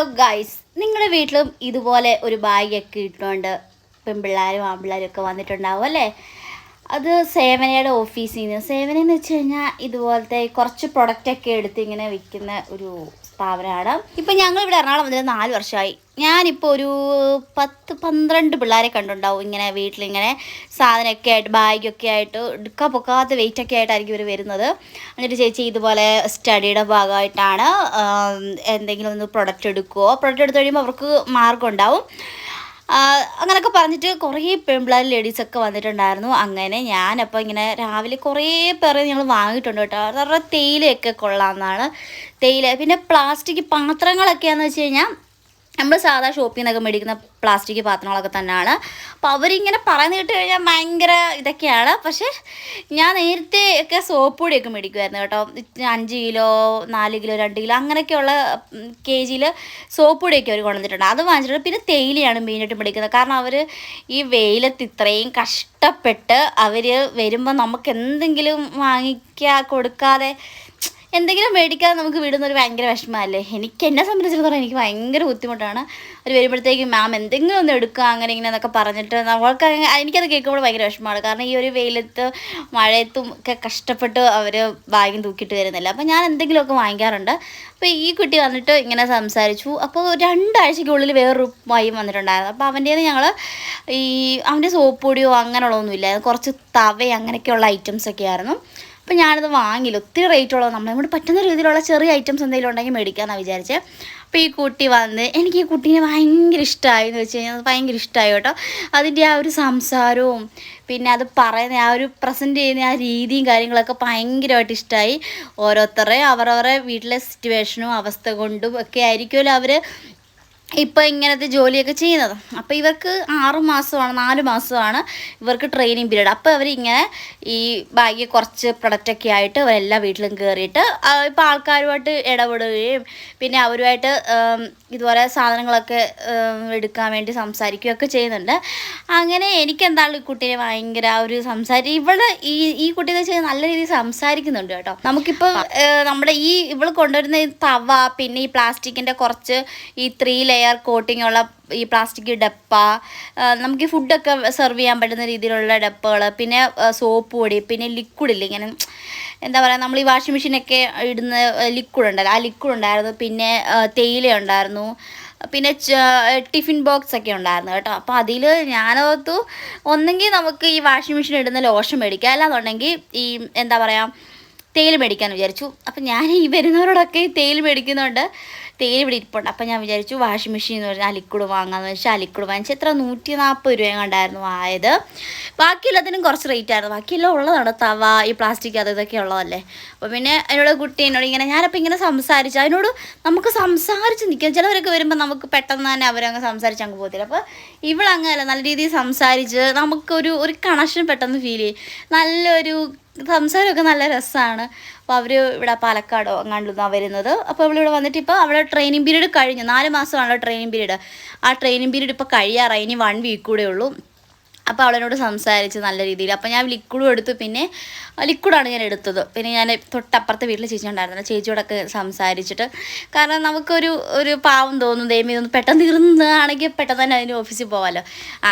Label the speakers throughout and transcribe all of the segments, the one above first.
Speaker 1: Hello guys നിങ്ങളുടെ വീട്ടിലും ഇതുപോലെ ഒരു ബാഗൊക്കെ ഇട്ടുകൊണ്ട് പെൺപിള്ളേരും ആൺപിള്ളേരും ഒക്കെ വന്നിട്ടുണ്ടാവും അല്ലേ? അത് സേവനയുടെ ഓഫീസിൽ നിന്ന് സേവന എന്ന് വെച്ച് കഴിഞ്ഞാൽ ഇതുപോലത്തെ കുറച്ച് പ്രൊഡക്റ്റൊക്കെ എടുത്ത് ഇങ്ങനെ വിൽക്കുന്ന ഒരു സ്ഥാപനമാണ്. ഇപ്പം ഞങ്ങളിവിടെ എറണാകുളം വന്നിട്ട് നാല് വർഷമായി. ഞാനിപ്പോൾ ഒരു പത്ത് പന്ത്രണ്ട് പിള്ളേരെ കണ്ടുണ്ടാവും ഇങ്ങനെ വീട്ടിലിങ്ങനെ സാധനമൊക്കെ ആയിട്ട് ബാഗൊക്കെ ആയിട്ട് എടുക്കാ പൊക്കാത്ത വെയിറ്റൊക്കെ ആയിട്ടായിരിക്കും ഇവർ വരുന്നത്. എന്നിട്ട് ചേച്ചി ഇതുപോലെ സ്റ്റഡിയുടെ ഭാഗമായിട്ടാണ് എന്തെങ്കിലും ഒന്ന് പ്രൊഡക്റ്റ് എടുക്കുമോ പ്രൊഡക്റ്റ് എടുത്തു കഴിയുമ്പോൾ അവർക്ക് മാർഗം ആഹ് പറഞ്ഞിട്ട് കുറേ പെൺപിള്ളേർ ലേഡീസൊക്കെ വന്നിട്ടുണ്ടായിരുന്നു. അങ്ങനെ ഞാനപ്പോൾ ഇങ്ങനെ രാവിലെ കുറേ പേരെ ഞങ്ങൾ വാങ്ങിയിട്ടുണ്ട് കേട്ടോ. അവരുടെ തേയിലയൊക്കെ കൊള്ളാമെന്നാണ് തേയില പിന്നെ പ്ലാസ്റ്റിക് പാത്രങ്ങളൊക്കെയാണെന്ന് വെച്ച് കഴിഞ്ഞാൽ നമ്മൾ സാധാ ഷോപ്പിൽ നിന്നൊക്കെ മേടിക്കുന്ന പ്ലാസ്റ്റിക് പാത്രങ്ങളൊക്കെ തന്നെയാണ്. അപ്പോൾ അവരിങ്ങനെ പറഞ്ഞു കേട്ട് കഴിഞ്ഞാൽ ഭയങ്കര ഇതൊക്കെയാണ്. പക്ഷേ ഞാൻ നേരത്തെ ഒക്കെ സോപ്പ് പൊടിയൊക്കെ മേടിക്കുമായിരുന്നു കേട്ടോ അഞ്ച് കിലോ നാല് കിലോ രണ്ട് കിലോ അങ്ങനെയൊക്കെയുള്ള കെ ജിയിൽ സോപ്പ് പൊടിയൊക്കെ അവർ കൊണ്ടുവന്നിട്ടുണ്ട്. അത് വാങ്ങിച്ചിട്ടുണ്ട്. പിന്നെ തേയിലയാണ് മെയിനായിട്ട് മേടിക്കുന്നത്. കാരണം അവർ ഈ വെയിലത്ത് ഇത്രയും കഷ്ടപ്പെട്ട് അവർ വരുമ്പോൾ നമുക്ക് എന്തെങ്കിലും വാങ്ങിക്കാൻ കൊടുക്കാതെ എന്തെങ്കിലും മേടിക്കാതെ നമുക്ക് വിടുന്ന ഒരു ഭയങ്കര വിഷമമല്ലേ? എനിക്ക് എന്നെ സംബന്ധിച്ചിടത്തോളം എനിക്ക് ഭയങ്കര ബുദ്ധിമുട്ടാണ്. അവർ വരുമ്പോഴത്തേക്കും മാം എന്തെങ്കിലും ഒന്ന് എടുക്കുക അങ്ങനെ ഇങ്ങനെ എന്നൊക്കെ പറഞ്ഞിട്ട് നമ്മൾക്ക് എനിക്കത് കേൾക്കുമ്പോൾ ഭയങ്കര വിഷമമാണ്. കാരണം ഈ ഒരു വെയിലത്ത് മഴയത്തും ഒക്കെ കഷ്ടപ്പെട്ട് അവർ ബാഗും തൂക്കിയിട്ട് വരുന്നില്ല. അപ്പോൾ ഞാൻ എന്തെങ്കിലുമൊക്കെ വാങ്ങിക്കാറുണ്ട്. അപ്പോൾ ഈ കുട്ടി വന്നിട്ട് ഇങ്ങനെ സംസാരിച്ചു. അപ്പോൾ രണ്ടാഴ്ചയ്ക്കുള്ളിൽ വേറൊരു പയ്യൻ വന്നിട്ടുണ്ടായിരുന്നു. അപ്പോൾ അവന്റേന്ന് ഞങ്ങൾ ഈ അവന്റെ സോപ്പ് പൊടിയോ അങ്ങനെയുള്ളതൊന്നുമില്ല കുറച്ച് തവ അങ്ങനെയൊക്കെയുള്ള ഐറ്റംസൊക്കെ ആയിരുന്നു അപ്പോൾ ഞാനത് വാങ്ങിയില്ല. ഒത്തിരി റേറ്റ് ഉള്ളത്. നമ്മളെ കൊണ്ട് പറ്റുന്ന രീതിയിലുള്ള ചെറിയ ഐറ്റംസ് എന്തെങ്കിലും ഉണ്ടെങ്കിൽ മേടിക്കാമെന്നാണ് വിചാരിച്ചത് അപ്പോൾ ഈ കുട്ടി വന്ന് എനിക്ക് ഈ കുട്ടീനെ ഭയങ്കര ഇഷ്ടമായി എന്ന് വെച്ച് കഴിഞ്ഞാൽ അത് ഭയങ്കര ഇഷ്ടമായി കേട്ടോ. അതിന്റെ ആ ഒരു സംസാരവും പിന്നെ അത് പറയുന്ന ആ ഒരു പ്രസന്റ് ചെയ്യുന്ന ആ രീതിയും കാര്യങ്ങളൊക്കെ ഭയങ്കരമായിട്ട് ഇഷ്ടമായി ഓരോരുത്തരുടെ അവരവരുടെ വീട്ടിലെ സിറ്റുവേഷനും അവസ്ഥ കൊണ്ടും ഒക്കെ ആയിരിക്കുമല്ലോ അവർ ഇപ്പോൾ ഇങ്ങനത്തെ ജോലിയൊക്കെ ചെയ്യുന്നത്. അപ്പോൾ ഇവർക്ക് ആറ് മാസമാണ് നാല് മാസമാണ് ഇവർക്ക് ട്രെയിനിങ് പീരീഡ് അപ്പോൾ അവരിങ്ങനെ ഈ ബാഗിൽ കുറച്ച് പ്രൊഡക്റ്റൊക്കെ ആയിട്ട് അവരെല്ലാ വീട്ടിലും കയറിയിട്ട് ഇപ്പോൾ ആൾക്കാരുമായിട്ട് ഇടപെടുകയും പിന്നെ അവരുമായിട്ട് ഇതുപോലെ സാധനങ്ങളൊക്കെ എടുക്കാൻ വേണ്ടി സംസാരിക്കുകയൊക്കെ ചെയ്യുന്നുണ്ട്. അങ്ങനെ എനിക്കെന്താണ് ഈ കുട്ടീനെ ഭയങ്കര ഒരു സംസാരി ഇവൾ ഈ ഈ കുട്ടി എന്ന് വെച്ചാൽ നല്ല രീതിയിൽ സംസാരിക്കുന്നുണ്ട് കേട്ടോ. നമുക്കിപ്പോൾ നമ്മുടെ ഈ ഇവൾ കൊണ്ടുവരുന്ന ഈ തവ പിന്നെ ഈ പ്ലാസ്റ്റിക്കിന്റെ കുറച്ച് ഈ ത്രീ ലെയർ കോട്ടിംഗ് ഉള്ള ഈ പ്ലാസ്റ്റിക് ഡപ്പ നമുക്ക് ഫുഡൊക്കെ സെർവ് ചെയ്യാൻ പറ്റുന്ന രീതിയിലുള്ള ഡപ്പകൾ പിന്നെ സോപ്പ് പൊടി പിന്നെ ലിക്വിഡ് ഇല്ല ഇങ്ങനെ എന്താ പറയുക നമ്മൾ ഈ വാഷിംഗ് മെഷീനൊക്കെ ഇടുന്ന ലിക്വിഡ് ഉണ്ടല്ലോ ആ ലിക്വിഡ് ഉണ്ടായിരുന്നു പിന്നെ തേയില ഉണ്ടായിരുന്നു പിന്നെ ടിഫിൻ ബോക്സ് ഒക്കെ ഉണ്ടായിരുന്നു കേട്ടോ. അപ്പോൾ അതിൽ ഞാനോർത്തു ഒന്നെങ്കിൽ നമുക്ക് ഈ വാഷിംഗ് മെഷീൻ ഇടുന്ന ലോഷൻ മേടിക്കാം. അല്ലാന്നുണ്ടെങ്കിൽ ഈ എന്താ പറയുക തേയില മേടിക്കാമെന്ന് വിചാരിച്ചു. അപ്പം ഞാൻ ഈ വരുന്നവരോടൊക്കെ തേയില മേടിക്കുന്നുണ്ട് തേയില ഇവിടെ ഇരിപ്പുണ്ട്. അപ്പം ഞാൻ വിചാരിച്ചു വാഷിംഗ് മെഷീൻ എന്ന് പറഞ്ഞാൽ അലിക്കുട് വാങ്ങാന്ന് വെച്ചാൽ അലിക്കുട് വാങ്ങിച്ചാൽ എത്ര? നൂറ്റി നാൽപ്പത് രൂപ കണ്ടായിരുന്നു ആയത് ബാക്കിയെല്ലാത്തിനും കുറച്ച് റേറ്റ് ആയിരുന്നു. ബാക്കിയെല്ലാം ഉള്ളതാണ്. തവ ഈ പ്ലാസ്റ്റിക് അത് ഇതൊക്കെ ഉള്ളതല്ലേ. അപ്പോൾ പിന്നെ അതിനോട് കുട്ടി എന്നോട് ഇങ്ങനെ ഞാനപ്പോൾ ഇങ്ങനെ സംസാരിച്ചു. അതിനോട് നമുക്ക് സംസാരിച്ച് നിൽക്കാം. ചിലവരൊക്കെ വരുമ്പോൾ നമുക്ക് പെട്ടെന്ന് തന്നെ അവരങ്ങ് സംസാരിച്ച് അങ്ങ് പോകത്തില്ല. അപ്പോൾ ഇവളങ്ങനെ നല്ല രീതിയിൽ സംസാരിച്ച് നമുക്കൊരു ഒരു കണക്ഷൻ പെട്ടെന്ന് ഫീൽ ചെയ്യും. നല്ലൊരു സംസാരമൊക്കെ നല്ല രസമാണ്. അപ്പോൾ അവർ ഇവിടെ പാലക്കാടോ അങ്ങാണ്ടിരുന്നാണ് വരുന്നത്. അപ്പോൾ ഇവിടെ വന്നിട്ട് ഇപ്പോൾ അവിടെ ട്രെയിനിങ് പീരീഡ് കഴിഞ്ഞു. നാല് മാസമാണല്ലോ ട്രെയിനിങ് പീരീഡ് ആ ട്രെയിനിങ് പീരീഡ് ഇപ്പോൾ കഴിയാറായി. ഇനി വൺ വീക്ക് കൂടെ ഉള്ളൂ. അപ്പോൾ അവളെന്നോട് സംസാരിച്ച് നല്ല രീതിയിൽ. അപ്പോൾ ഞാൻ ലിക്വിഡും എടുത്തു. പിന്നെ ലിക്വിഡാണ് ഞാൻ എടുത്തത്. പിന്നെ ഞാൻ തൊട്ടപ്പുറത്തെ വീട്ടിൽ ഉണ്ടായിരുന്നു ചേച്ചിയോടൊക്കെ സംസാരിച്ചിട്ട്. കാരണം നമുക്കൊരു ഒരു പാവം തോന്നും. ദൈവം ഇതൊന്ന് പെട്ടെന്ന് തീർന്നതാണെങ്കിൽ പെട്ടെന്ന് തന്നെ അതിന്റെ ഓഫീസിൽ പോകാമല്ലോ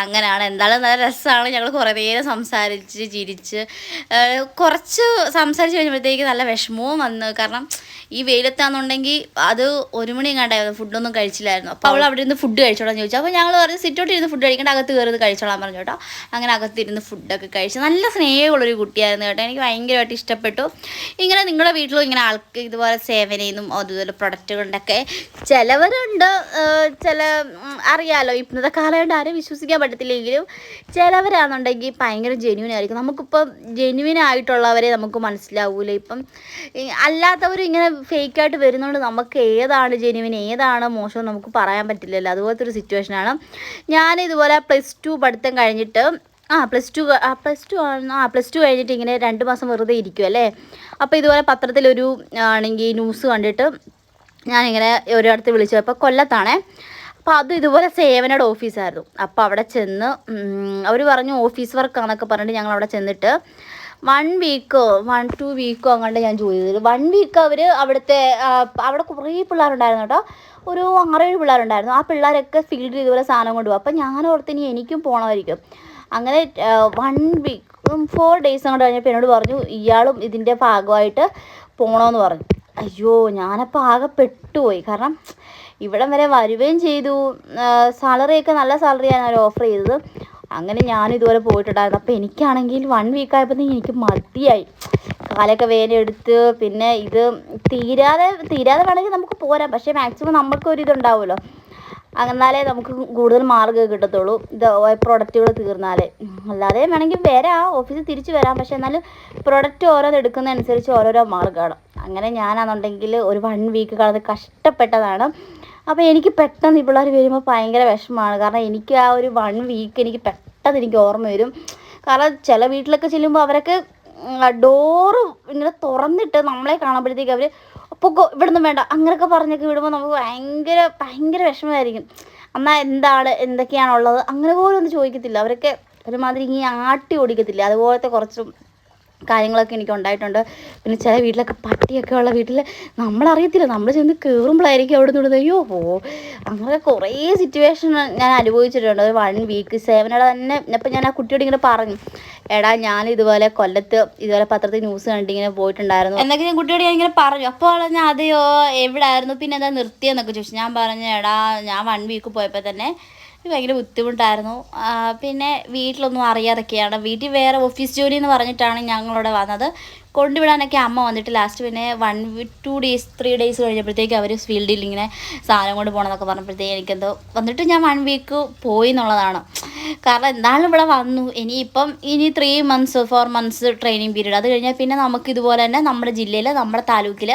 Speaker 1: അങ്ങനെയാണ്. എന്തായാലും നല്ല രസമാണ്. ഞങ്ങൾ കുറേ നേരം സംസാരിച്ച് ചിരിച്ച്. കുറച്ച് സംസാരിച്ച് കഴിഞ്ഞപ്പോഴത്തേക്ക് നല്ല വിഷമവും വന്നു. കാരണം ഈ വെയിലത്താണെന്നുണ്ടെങ്കിൽ അത് ഒരു മണി കണ്ടായിരുന്നു ഫുഡൊന്നും കഴിച്ചില്ലായിരുന്നു. അപ്പോൾ അവൾ അവിടെ ഇരുന്ന് ഫുഡ് കഴിച്ചോളാം ചോദിച്ചു. അപ്പോൾ ഞങ്ങൾ പറഞ്ഞു സിറ്റോട്ടിരുന്ന് ഫുഡ് കഴിക്കേണ്ട. അകത്ത് കയറി കഴിച്ചോളാൻ പറഞ്ഞു കേട്ടോ. അങ്ങനെ അകത്തിരുന്ന് ഫുഡൊക്കെ കഴിച്ച് നല്ല സ്നേഹമുള്ളൊരു കുട്ടിയായിരുന്നു കേട്ടോ. എനിക്ക് ഭയങ്കരമായിട്ട് ഇഷ്ടപ്പെട്ടു. ഇങ്ങനെ നിങ്ങളുടെ വീട്ടിലും ഇങ്ങനെ ആൾക്ക് ഇതുപോലെ സേവനയിന്നും അതുപോലെ പ്രൊഡക്റ്റുകളുണ്ടൊക്കെ ചിലവരുണ്ട്. ചില അറിയാലോ. ഇന്നത്തെ കാലമായിട്ട് ആരും വിശ്വസിക്കാൻ പറ്റത്തില്ലെങ്കിലും ചിലവരാണെന്നുണ്ടെങ്കിൽ ഭയങ്കര ജെന്യൂൻ ആയിരിക്കും. നമുക്കിപ്പോൾ ജെന്യൂൻ ആയിട്ടുള്ളവരെ നമുക്ക് മനസ്സിലാവൂല. ഇപ്പം അല്ലാത്തവരും ഇങ്ങനെ ഫേക്കായിട്ട് വരുന്നതുകൊണ്ട് നമുക്ക് ഏതാണ് ജെന്യൂൻ ഏതാണ് മോശം നമുക്ക് പറയാൻ പറ്റില്ലല്ലോ. അതുപോലത്തെ ഒരു സിറ്റുവേഷനാണ് ഞാൻ ഇതുപോലെ പ്ലസ് ടു പഠിത്തം കഴിഞ്ഞിട്ട് ആ പ്ലസ് ടു ആ പ്ലസ് ടു ആ പ്ലസ് ടു കഴിഞ്ഞിട്ട് ഇങ്ങനെ രണ്ട് മാസം വെറുതെ ഇരിക്കും അല്ലേ? അപ്പോൾ ഇതുപോലെ പത്രത്തിലൊരു ആണെങ്കിൽ ന്യൂസ് കണ്ടിട്ട് ഞാനിങ്ങനെ ഒരിടത്ത് വിളിച്ചപ്പോൾ കൊല്ലത്താണേ. അപ്പോൾ അതും ഇതുപോലെ സേവനയുടെ ഓഫീസായിരുന്നു. അപ്പോൾ അവിടെ ചെന്ന് അവർ പറഞ്ഞു ഓഫീസ് വർക്കാണെന്നൊക്കെ പറഞ്ഞിട്ട് ഞങ്ങൾ അവിടെ ചെന്നിട്ട് വൺ വീക്കോ വൺ ടു വീക്കോ അങ്ങോട്ട് ഞാൻ ജോലി ചെയ്തത് വൺ വീക്ക് അവർ അവിടുത്തെ അവിടെ കുറേ പിള്ളേരുണ്ടായിരുന്നു കേട്ടോ. ഒരു ആറേഴ് പിള്ളേരുണ്ടായിരുന്നു. ആ പിള്ളേരൊക്കെ ഫീൽഡിൽ ഇതുപോലെ സാധനം കൊണ്ടുപോകും. അപ്പം ഞാൻ ഓർത്ത് ഇനി എനിക്കും പോകണമായിരിക്കും അങ്ങനെ വൺ വീക്ക് ഫോർ ഡേയ്സ് അങ്ങോട്ട് കഴിഞ്ഞപ്പോൾ എന്നോട് പറഞ്ഞു ഇയാളും ഇതിന്റെ ഭാഗമായിട്ട് പോകണമെന്ന് പറഞ്ഞു. അയ്യോ ഞാനപ്പോൾ ആകെ പെട്ടുപോയി. കാരണം ഇവിടം വരെ വരുകയും ചെയ്തു. സാലറിയൊക്കെ നല്ല സാലറിയാണ് അവർ ഓഫർ ചെയ്തത്. അങ്ങനെ ഞാൻ ഇതുപോലെ പോയിട്ടുണ്ടായിരുന്നു. അപ്പോൾ എനിക്കാണെങ്കിൽ വൺ വീക്ക് ആയപ്പോഴത്തേക്കും എനിക്ക് മതിയായി. കാലൊക്കെ വേദന എടുത്ത് പിന്നെ ഇത് തീരാതെ തീരാതെ വേണമെങ്കിൽ നമുക്ക് പോരാം. പക്ഷേ മാക്സിമം നമുക്കൊരു ഇതുണ്ടാവുമല്ലോ. നമുക്ക് കൂടുതൽ മാർഗം കിട്ടത്തുള്ളൂ. ഇത് പ്രൊഡക്റ്റുകൾ തീർന്നാലേ. അല്ലാതെ വേണമെങ്കിൽ വരാം. ഓഫീസിൽ തിരിച്ച് വരാം. പക്ഷെ എന്നാലും പ്രൊഡക്റ്റ് ഓരോന്ന് എടുക്കുന്നതനുസരിച്ച് ഓരോരോ മാർഗമാണ്. അങ്ങനെ ഞാനാണെന്നുണ്ടെങ്കിൽ ഒരു വൺ വീക്ക് കാലത്ത് കഷ്ടപ്പെട്ടതാണ്. അപ്പോൾ എനിക്ക് പെട്ടെന്ന് ഈ പിള്ളേർ വരുമ്പോൾ ഭയങ്കര വിഷമമാണ്. കാരണം എനിക്ക് ആ ഒരു വൺ വീക്ക് എനിക്ക് പെട്ടെന്ന് എനിക്ക് ഓർമ്മ വരും. കാരണം ചില വീട്ടിലൊക്കെ ചെല്ലുമ്പോൾ അവരൊക്കെ ഡോറ് ഇങ്ങനെ തുറന്നിട്ട് നമ്മളെ കാണുമ്പോഴത്തേക്ക് അവർ പൊക്കോ ഇവിടുന്ന് വേണ്ട. അങ്ങനെയൊക്കെ പറഞ്ഞൊക്കെ വിടുമ്പോൾ നമുക്ക് ഭയങ്കര ഭയങ്കര വിഷമമായിരിക്കും. എന്നാൽ എന്താണ് എന്തൊക്കെയാണുള്ളത്? അങ്ങനെ പോലും ഒന്നും ചോദിക്കത്തില്ല. അവരൊക്കെ ഒരുമാതിരി ഇങ്ങനെ ആട്ടി ഓടിക്കത്തില്ല? അതുപോലത്തെ കുറച്ചും കാര്യങ്ങളൊക്കെ എനിക്ക് ഉണ്ടായിട്ടുണ്ട് പിന്നെ ചില വീട്ടിലൊക്കെ പട്ടിയൊക്കെ ഉള്ള വീട്ടിൽ നമ്മളറിയത്തില്ല. നമ്മൾ ചെന്ന് കയറുമ്പോഴായിരിക്കും അവിടെ നിന്ന് അയ്യോ പോ അങ്ങനെ കുറേ സിറ്റുവേഷൻ ഞാൻ അനുഭവിച്ചിട്ടുണ്ട്. ഒരു വൺ വീക്ക് സേവനയുടെ തന്നെ ഇപ്പം ഞാൻ ആ കുട്ടിയോട് ഇങ്ങനെ പറഞ്ഞു. എടാ ഞാൻ ഇതുപോലെ കൊല്ലത്ത് ഇതുപോലെ പത്രത്തിൽ ന്യൂസ് കണ്ടിങ്ങനെ പോയിട്ടുണ്ടായിരുന്നു. എന്നൊക്കെ ഞാൻ കുട്ടിയോട് ഞാൻ ഇങ്ങനെ പറഞ്ഞു. അപ്പോൾ ഞാൻ അതെയോ എവിടായിരുന്നു? പിന്നെ എന്താ നിർത്തിയെന്നൊക്കെ ചോദിച്ചു. ഞാൻ പറഞ്ഞു എടാ ഞാൻ വൺ വീക്ക് പോയപ്പോൾ തന്നെ ഭയങ്കര ബുദ്ധിമുട്ടായിരുന്നു. പിന്നെ വീട്ടിലൊന്നും അറിയാതൊക്കെയാണ് വീട്ടിൽ വേറെ ഓഫീസ് ജോലി എന്ന് പറഞ്ഞിട്ടാണ് ഞങ്ങളിവിടെ വന്നത്. കൊണ്ടുവിടാനൊക്കെ അമ്മ വന്നിട്ട് ലാസ്റ്റ് പിന്നെ one two days three days കഴിഞ്ഞപ്പോഴത്തേക്ക് അവർ ഫീൽഡിൽ ഇങ്ങനെ സാധനം കൊണ്ട് പോകണമെന്നൊക്കെ പറഞ്ഞപ്പോഴത്തേക്ക് എനിക്കെന്തോ വന്നിട്ട് ഞാൻ വൺ വീക്ക് പോയി എന്നുള്ളതാണ്. കാരണം എന്തായാലും ഇവിടെ വന്നു. ഇനിയിപ്പം ഇനി three months four months training period അത് കഴിഞ്ഞാൽ പിന്നെ നമുക്ക് ഇതുപോലെ തന്നെ നമ്മുടെ ജില്ലയിൽ നമ്മുടെ താലൂക്കിൽ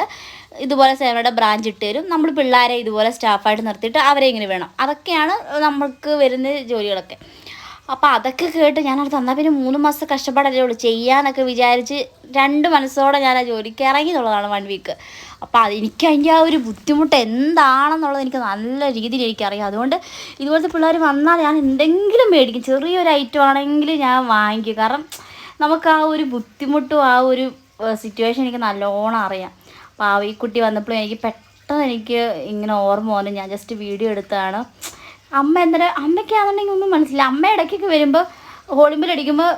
Speaker 1: ഇതുപോലെ സേവനയുടെ ബ്രാഞ്ച് ഇട്ട് തരും. നമ്മൾ പിള്ളേരെ ഇതുപോലെ സ്റ്റാഫായിട്ട് നിർത്തിയിട്ട് അവരെ ഇങ്ങനെ വേണം. അതൊക്കെയാണ് നമുക്ക് വരുന്ന ജോലികളൊക്കെ. അപ്പോൾ അതൊക്കെ കേട്ട് ഞാൻ അവിടെ തന്നാൽ പിന്നെ മൂന്ന് മാസം കഷ്ടപ്പാടല്ലേ ഉള്ളൂ. ചെയ്യാന്നൊക്കെ വിചാരിച്ച് രണ്ട് മനസ്സോടെ ഞാൻ ആ ജോലിക്ക് ഇറങ്ങി എന്നുള്ളതാണ് വൺ വീക്ക് അപ്പോൾ അത് എനിക്ക് അതിന്റെ ആ ഒരു ബുദ്ധിമുട്ട് എന്താണെന്നുള്ളത് എനിക്ക് നല്ല രീതിയിൽ എനിക്കറിയാം. അതുകൊണ്ട് ഇതുപോലത്തെ പിള്ളേർ വന്നാൽ ഞാൻ എന്തെങ്കിലും മേടിക്കും. ചെറിയൊരു ഐറ്റം ആണെങ്കിൽ ഞാൻ വാങ്ങിക്കും. കാരണം നമുക്ക് ആ ഒരു ബുദ്ധിമുട്ടും ആ ഒരു സിറ്റുവേഷൻ എനിക്ക് നല്ലോണം അറിയാം. ആ ഈ കുട്ടി വന്നപ്പോഴും എനിക്ക് പെട്ടെന്ന് എനിക്ക് ഇങ്ങനെ ഓർമ്മ വന്നു. ഞാൻ ജസ്റ്റ് വീഡിയോ എടുത്തതാണ് അമ്മ എന്തിനാ അമ്മയ്ക്കാണെന്നുണ്ടെങ്കിൽ ഒന്നും മനസ്സിലായി അമ്മ ഇടയ്ക്കൊക്കെ വരുമ്പോൾ ഹോളിമ്പിൽ അടിക്കുമ്പോൾ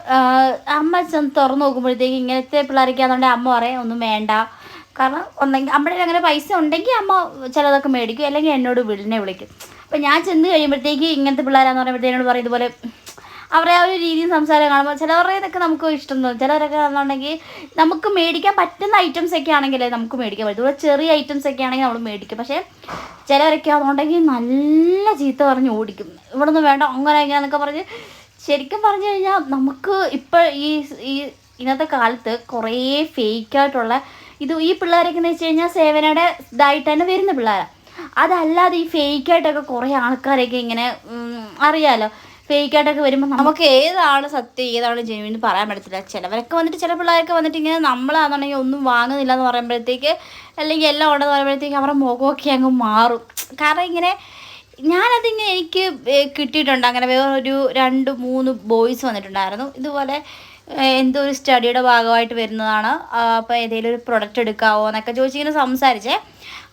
Speaker 1: അമ്മ ചെന്ന് തുറന്ന് നോക്കുമ്പോഴത്തേക്ക് ഇങ്ങനത്തെ പിള്ളേരൊക്കെയാണെന്നുണ്ടെങ്കിൽ അമ്മ പറയും ഒന്നും വേണ്ട. കാരണം ഒന്നെങ്കിൽ അമ്മയുടെ അങ്ങനെ പൈസ ഉണ്ടെങ്കിൽ അമ്മ ചിലതൊക്കെ മേടിക്കും. അല്ലെങ്കിൽ എന്നോട് വിളിനെ വിളിക്കും. അപ്പം ഞാൻ ചെന്ന് കഴിയുമ്പോഴത്തേക്ക് ഇങ്ങനത്തെ പിള്ളേരാന്ന് പറയുമ്പോഴത്തേനോട് പറയും ഇതുപോലെ അവരുടെ ആ ഒരു രീതിയും സംസാരം കാണുമ്പോൾ ചിലവരുടെയൊക്കെ നമുക്ക് ഇഷ്ടം തോന്നും. ചിലവരൊക്കെ എന്നുണ്ടെങ്കിൽ നമുക്ക് മേടിക്കാൻ പറ്റുന്ന ഐറ്റംസ് ഒക്കെ ആണെങ്കിലേ നമുക്ക് മേടിക്കാൻ പറ്റും ചെറിയ ഐറ്റംസ് ഒക്കെ ആണെങ്കിൽ നമ്മൾ മേടിക്കും. പക്ഷേ ചിലവരൊക്കെ ആണെന്നുണ്ടെങ്കിൽ നല്ല ചീത്ത പറഞ്ഞ് ഓടിക്കും. ഇവിടെ നിന്ന് വേണ്ട അങ്ങനെ ഇങ്ങനെയൊക്കെ പറഞ്ഞ് ശരിക്കും പറഞ്ഞു കഴിഞ്ഞാൽ നമുക്ക് ഇപ്പോൾ ഈ ഈ ഇന്നത്തെ കാലത്ത് കുറേ ഫേക്കായിട്ടുള്ള ഇത് ഈ പിള്ളേരൊക്കെ എന്ന് വെച്ച് കഴിഞ്ഞാൽ സേവനയുടെ ഇതായിട്ട് തന്നെ വരുന്ന പിള്ളേരാണ് അതല്ലാതെ ഈ ഫേക്കായിട്ടൊക്കെ കുറേ ആൾക്കാരൊക്കെ ഇങ്ങനെ അറിയാമല്ലോ ഫേക്കായിട്ടൊക്കെ വരുമ്പോൾ നമുക്ക് ഏതാണ് സത്യം ഏതാണ് ജെനുവിൻ എന്ന് പറയാൻ പറ്റത്തില്ല. ചിലവരൊക്കെ വന്നിട്ട് ചില പിള്ളേരൊക്കെ വന്നിട്ട് ഇങ്ങനെ നമ്മളാണെന്നുണ്ടെങ്കിൽ ഒന്നും വാങ്ങുന്നില്ല എന്ന് പറയുമ്പോഴത്തേക്ക് അല്ലെങ്കിൽ എല്ലാം ഉണ്ടെന്ന് പറയുമ്പോഴത്തേക്ക് അവരുടെ മുഖമൊക്കെ അങ്ങ് മാറും. കാരണം ഇങ്ങനെ ഞാനതിങ്ങനെ എനിക്ക് കിട്ടിയിട്ടുണ്ട്. അങ്ങനെ വേറൊരു രണ്ട് മൂന്ന് ബോയ്സ് വന്നിട്ടുണ്ടായിരുന്നു. ഇതുപോലെ എന്തോ ഒരു സ്റ്റഡിയുടെ ഭാഗമായിട്ട് വരുന്നതാണ്. അപ്പോൾ ഏതെങ്കിലും ഒരു പ്രൊഡക്റ്റ് എടുക്കാവോ എന്നൊക്കെ ചോദിച്ചിങ്ങനെ സംസാരിച്ചേ.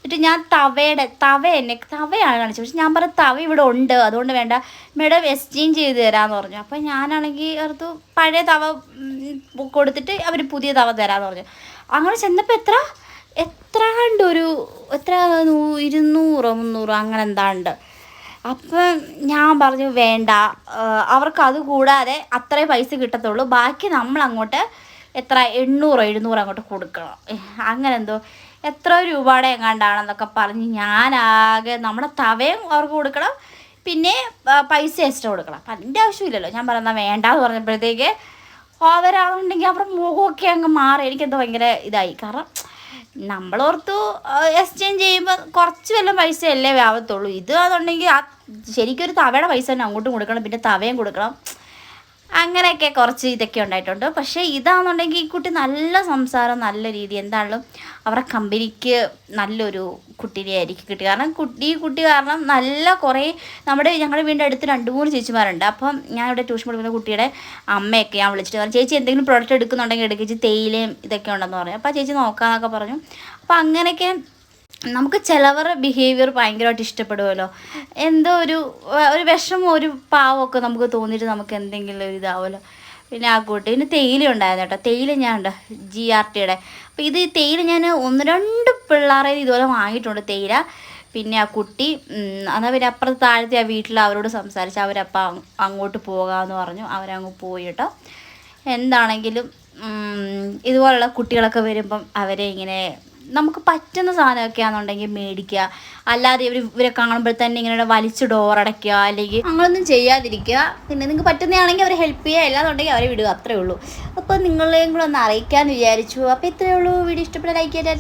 Speaker 1: എന്നിട്ട് ഞാൻ തവയുടെ തവ എന്നെ തവയാണ് കാണിച്ചത്. പക്ഷെ ഞാൻ പറഞ്ഞ തവ ഇവിടെ ഉണ്ട്. അതുകൊണ്ട് വേണ്ട. മേഡം എക്സ്ചേഞ്ച് ചെയ്ത് തരാമെന്ന് പറഞ്ഞു. അപ്പോൾ ഞാനാണെങ്കിൽ ഓർത്തു പഴയ തവ കൊടുത്തിട്ട് അവർ പുതിയ തവ തരാമെന്ന് പറഞ്ഞു. അങ്ങനെ ചെന്നപ്പോൾ എത്ര? എത്ര ഒരു എത്ര? ഇരുന്നൂറോ മുന്നൂറോ അങ്ങനെ എന്താണ്ട്. അപ്പം ഞാൻ പറഞ്ഞു വേണ്ട. അവർക്ക് അത് കൂടാതെ അത്രേ പൈസ കിട്ടത്തുള്ളൂ. ബാക്കി നമ്മൾ അങ്ങോട്ട് എത്ര? എണ്ണൂറോ എഴുന്നൂറോ അങ്ങോട്ട് കൊടുക്കണം. അങ്ങനെ എന്തോ എത്ര രൂപയുടെ എങ്ങാണ്ടാണെന്നൊക്കെ പറഞ്ഞ് ഞാനാകെ നമ്മുടെ തവയും അവർക്ക് കൊടുക്കണം. പിന്നെ പൈസ എക്സ്ട്രാ കൊടുക്കണം. അപ്പം അതിന്റെ ആവശ്യമില്ലല്ലോ. ഞാൻ പറഞ്ഞാൽ വേണ്ട എന്ന് പറഞ്ഞപ്പോഴത്തേക്ക് അവരാണെന്നുണ്ടെങ്കിൽ അവരുടെ മുഖമൊക്കെ അങ്ങ് മാറി. എനിക്കെന്തോ ഭയങ്കര ഇതായി. കാരണം നമ്മളോർത്തു എക്സ്ചേഞ്ച് ചെയ്യുമ്പോൾ കുറച്ച് വല്ല പൈസ അല്ലേ ആവത്തുള്ളൂ ഇത് അതുണ്ടെങ്കിൽ ശരിക്കും ഒരു തവയുടെ പൈസ തന്നെ അങ്ങോട്ടും കൊടുക്കണം പിന്നെ തവയും കൊടുക്കണം. അങ്ങനെയൊക്കെ കുറച്ച് ഇതൊക്കെ ഉണ്ടായിട്ടുണ്ട്. പക്ഷേ ഇതാണെന്നുണ്ടെങ്കിൽ ഈ കുട്ടി നല്ല സംസാരം നല്ല രീതി എന്താണെങ്കിലും അവരുടെ കമ്പനിക്ക് നല്ലൊരു കുട്ടീനെ ആയിരിക്കും കിട്ടി കാരണം കുട്ടി ഈ കുട്ടി കാരണം നല്ല കുറേ നമ്മുടെ ഞങ്ങളുടെ വീടിന്റെ അടുത്ത് രണ്ട് മൂന്ന് ചേച്ചിമാരുണ്ട്. അപ്പം ഞാൻ ഇവിടെ ട്യൂഷൻ പഠിക്കുന്ന കുട്ടിയുടെ അമ്മയൊക്കെ ഞാൻ വിളിച്ചിട്ട് പറഞ്ഞു ചേച്ചി എന്തെങ്കിലും പ്രോഡക്റ്റ് എടുക്കുന്നുണ്ടെങ്കിൽ എടുക്കുക ചേച്ചി തേയിലയും ഇതൊക്കെ ഉണ്ടെന്ന് പറഞ്ഞു അപ്പോൾ ചേച്ചി നോക്കാമെന്നൊക്കെ പറഞ്ഞു. അപ്പോൾ അങ്ങനെയൊക്കെ നമുക്ക് ചിലവരുടെ ബിഹേവിയർ ഭയങ്കരമായിട്ട് ഇഷ്ടപ്പെടുമല്ലോ എന്തോ ഒരു ഒരു വിഷമം ഒരു പാവമൊക്കെ നമുക്ക് തോന്നിയിട്ട് നമുക്ക് എന്തെങ്കിലും ഒരു ഇതാവുമല്ലോ പിന്നെ ആ കൂട്ടി പിന്നെ തേയില ഉണ്ടായിരുന്നു കേട്ടോ. തേയില ഞാൻ ഉണ്ട്? ജി ആർ ടിയുടെ അപ്പോൾ ഇത് തേയില ഞാൻ ഒന്ന് രണ്ട് പിള്ളേരെ ഇതുപോലെ വാങ്ങിയിട്ടുണ്ട് തേയില. പിന്നെ ആ കുട്ടി എന്നാൽ പിന്നെ അപ്പുറത്ത് താഴത്തെ ആ വീട്ടിൽ അവരോട് സംസാരിച്ച് അവരപ്പം അങ്ങോട്ട് പോകാമെന്ന് പറഞ്ഞു. അവരങ്ങ് പോയി കേട്ടോ. എന്താണെങ്കിലും ഇതുപോലുള്ള കുട്ടികളൊക്കെ വരുമ്പം അവരെ ഇങ്ങനെ നമുക്ക് പറ്റുന്ന സാധനമൊക്കെ ആണെന്നുണ്ടെങ്കിൽ മേടിക്കുക. അല്ലാതെ ഇവർ ഇവരെ കാണുമ്പോൾ തന്നെ ഇങ്ങനെ വലിച്ച് ഡോറടയ്ക്കുക അല്ലെങ്കിൽ അങ്ങനൊന്നും ചെയ്യാതിരിക്കുക. പിന്നെ നിങ്ങൾക്ക് പറ്റുന്നതാണെങ്കിൽ അവരെ ഹെൽപ്പ് ചെയ്യുക. അല്ലാന്നുണ്ടെങ്കിൽ അവരെ വിടുക. അത്രേ ഉള്ളൂ. അപ്പോൾ നിങ്ങളെയും കൂടെ ഒന്ന് അറിയിക്കാമെന്ന് വിചാരിച്ചു. അപ്പോൾ ഇത്രയേ ഉള്ളൂ. വീഡിയോ ഇഷ്ടപ്പെട്ട ലൈക്ക് ചെയ്താ